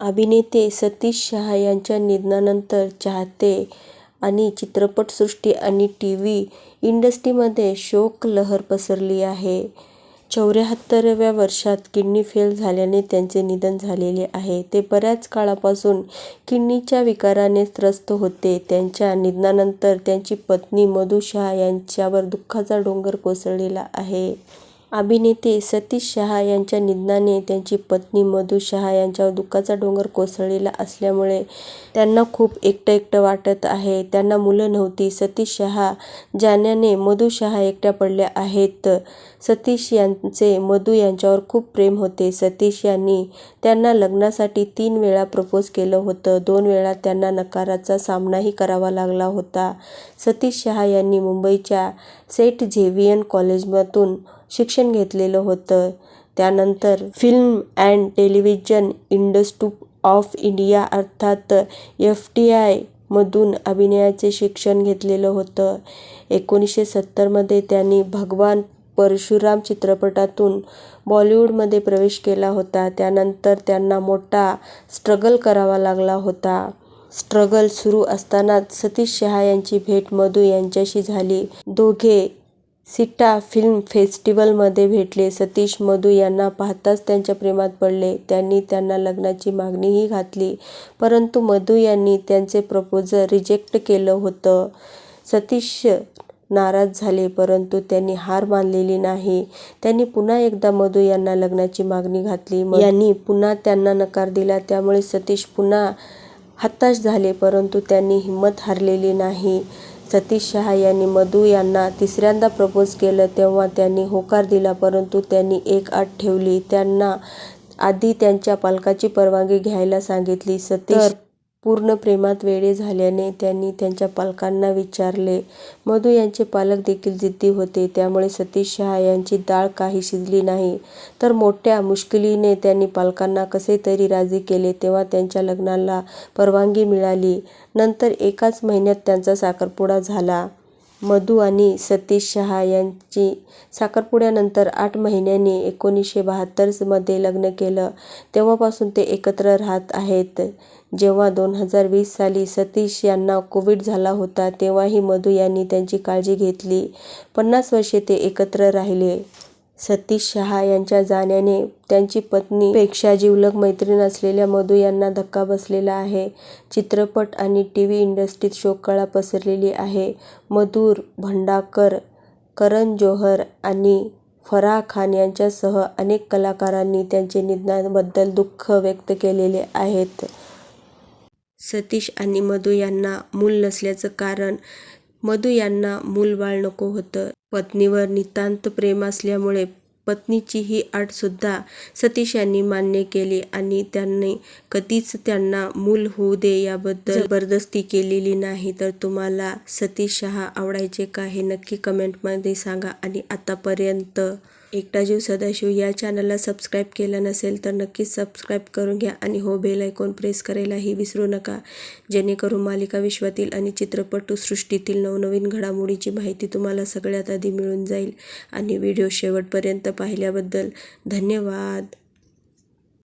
अभिनेते सतीश शहा यांच्या निधनानंतर चाहते आणि चित्रपटसृष्टी आणि टी व्ही इंडस्ट्रीमध्ये शोकलहर पसरली आहे. चौऱ्याहत्तराव्या वर्षात किडनी फेल झाल्याने त्यांचे निधन झालेले आहे. ते बऱ्याच काळापासून किडनीच्या विकाराने त्रस्त होते. त्यांच्या निधनानंतर त्यांची पत्नी मधू शहा यांच्यावर दुःखाचा डोंगर कोसळलेला आहे. अभिनेते सतीश शहा यांच्या निधनाने त्यांची पत्नी मधू शहा यांच्यावर दुःखाचा डोंगर कोसळलेला असल्यामुळे त्यांना खूप एकटं एकटं वाटत आहे. त्यांना मुलं नव्हती. सतीश शहा जाण्याने मधू शहा एकट्या पडल्या आहेत. सतीश यांचे मधू यांच्यावर खूप प्रेम होते. सतीश यांनी त्यांना लग्नासाठी तीन वेळा प्रपोज केलं होतं. दोन वेळा त्यांना नकाराचा सामनाही करावा लागला होता. सतीश शहा यांनी मुंबईच्या सेंट झेवियर कॉलेजमधून शिक्षण घेतलेलं होतं. त्यानंतर film and television institute of India अर्थात एफ टी आयमधून अभिनयाचे शिक्षण घेतलेलं होतं. एकोणीसशे सत्तरमध्ये त्यांनी भगवान परशुराम चित्रपटातून बॉलिवूडमध्ये प्रवेश केला होता. त्यानंतर त्यांना मोठा स्ट्रगल करावा लागला होता. स्ट्रगल सुरू असतानाच सतीश शहा यांची भेट मधू यांच्याशी झाली. दोघे सिटा फिल्म फेस्टिवलमध्ये भेटले. सतीश मधू यांना पाहताच त्यांच्या प्रेमात पडले. त्यांनी त्यांना लग्नाची मागणीही घातली. परंतु मधू यांनी त्यांचे प्रपोजल रिजेक्ट केलं होतं. सतीश नाराज झाले. परंतु त्यांनी हार मानलेली नाही. त्यांनी पुन्हा एकदा मधू यांना लग्नाची मागणी घातली. मधू यांनी पुन्हा त्यांना नकार दिला. त्यामुळे सतीश पुन्हा हताश झाले. परंतु त्यांनी हिंमत हरलेली नाही. सतीश शहा यांनी मधू यांना तिसऱ्यांदा प्रपोज केलं तेव्हा त्यांनी होकार दिला. परंतु त्यांनी एक अट ठेवली. त्यांना आधी त्यांच्या पालकांची परवानगी घ्यायला सांगितली. सतीश तर पूर्ण प्रेमात वेडे झाल्याने त्यांनी त्यांच्या पालकांना विचारले. मधू यांचे पालक देखील जिद्दी होते. त्यामुळे सतीश शहा यांची डाळ काही शिजली नाही. तर मोठ्या मुश्किलीने त्यांनी पालकांना कसेतरी राजी केले. तेव्हा त्यांच्या लग्नाला परवानगी मिळाली. नंतर एकाच महिन्यात त्यांचा साखरपुडा झाला. मधू आणि सतीश शहा यांची साखरपुड्यानंतर आठ महिन्यांनी एकोणीसशे बहात्तरमध्ये लग्न केलं. तेव्हापासून ते एकत्र राहत आहेत. जेव्हा दोन हजार वीस साली सतीश यांना कोव्हिड झाला होता तेव्हाही मधू यांनी त्यांची काळजी घेतली. पन्नास वर्षे ते एकत्र राहिले. सतीश शहा यांच्या जाण्याने त्यांची पत्नी पेक्षा जिवलग मैत्रीण असलेल्या मधू यांना धक्का बसलेला आहे. चित्रपट आणि टीव्ही इंडस्ट्रीत शोककळा पसरलेली आहे. मधुर भंडाकर करण जोहर आणि फराह खान यांच्यासह अनेक कलाकारांनी त्यांच्या निधनाबद्दल दुःख व्यक्त केलेले आहेत सतीश आणि मधू यांना मूल नसल्याचं कारण मधू यांना मूलबाळ नको होतं. पत्नीवर नितांत प्रेम असल्यामुळे पत्नीची ही आटसुद्धा सतीश यांनी मान्य केली आणि त्यांनी कधीच त्यांना मूल होऊ दे याबद्दल जबरदस्ती केलेली नाही. तर तुम्हाला सतीश शहा आवडायचे का हे नक्की कमेंटमध्ये सांगा आणि आतापर्यंत एकटा जीव सदाशिव या चॅनलला सबस्क्राईब केलं नसेल तर नक्कीच सबस्क्राईब करून घ्या आणि हो बेल आयकॉन प्रेस करायलाही विसरू नका जेणेकरून मालिका विश्वातील आणि चित्रपटसृष्टीतील नवनवीन घडामोडीची माहिती तुम्हाला सगळ्यात आधी मिळून जाईल. आणि व्हिडिओ शेवटपर्यंत पाहिल्याबद्दल धन्यवाद.